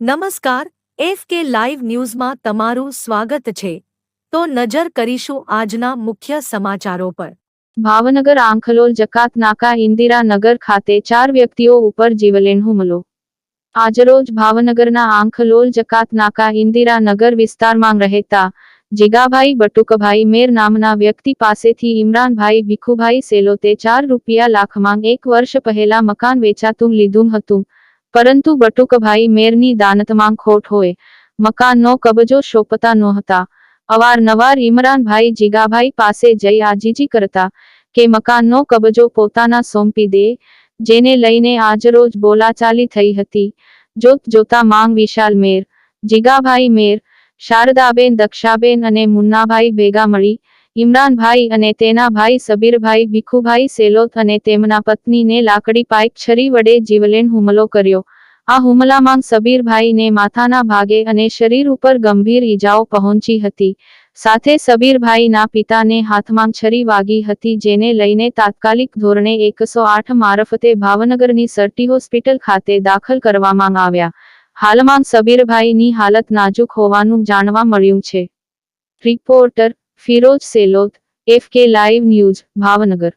નમસ્કાર, F K live ન્યૂઝમાં તમારું સ્વાગત છે. તો નજર કરીશું આજના મુખ્ય સમાચારો પર. ભાવનગર, આંખલોલ, જકાત, નાકા ઇન્દિરાનગર ખાતે ચાર વ્યક્તિઓ ઉપર જીવલેણ હુમલો. આજરોજ ભાવનગરના આંખલોલ, જકાત, નાકા ઇન્દિરાનગર વિસ્તારમાં રહેતા જીગાભાઈ બટુકભાઈ મેર નામના વ્યક્તિ પાસેથી ઇમરાનભાઈ ભીખુભાઈ સેલોતે ચાર રૂપિયા લાખમાં એક વર્ષ પહેલા મકાન વેચાતું લીધું હતું. પરંતુ બટુકભાઈ મેરની દાનતમાં ખોટ હોય મકાનનો કબજો શોપતા નહોતા. અવારનવાર ઇમરાનભાઈ જીગાભાઈ પાસે જઈ આજીજી કરતા કે મકાનનો કબજો પોતાના સોંપી દે, જેને લઈને આજરોજ બોલાચાલી થઈ હતી. જોત જોતા માંગ વિશાલ મેર, જીગાભાઈ મેર, શારદાબેન દક્ષાબેન અને મુન્નાભાઈ ભેગા મળી ઇમરાનભાઈ અને તેના ભાઈ સબીરભાઈ, ભીખુભાઈ સેલોથ અને તેમના પત્નીને લાકડી પાઇપ છરી વડે જીવલેણ હુમલો કર્યો. આ હુમલામાં સબીરભાઈને માથાના ભાગે અને શરીર ઉપર ગંભીર ઈજાઓ પહોંચી હતી. સાથે સબીરભાઈના પિતાને હાથમાં છરી વાગી હતી, જેને લઈને તાત્કાલિક ધોરણે એકસો આઠ મારફતે ભાવનગરની સરટી હોસ્પિટલ ખાતે દાખલ કરવામાં આવ્યા. હાલમાં સબીરભાઈની હાલત નાજુક હોવાનું જાણવા મળ્યું છે. Reporter Firoz Selot F K live news Bhavnagar.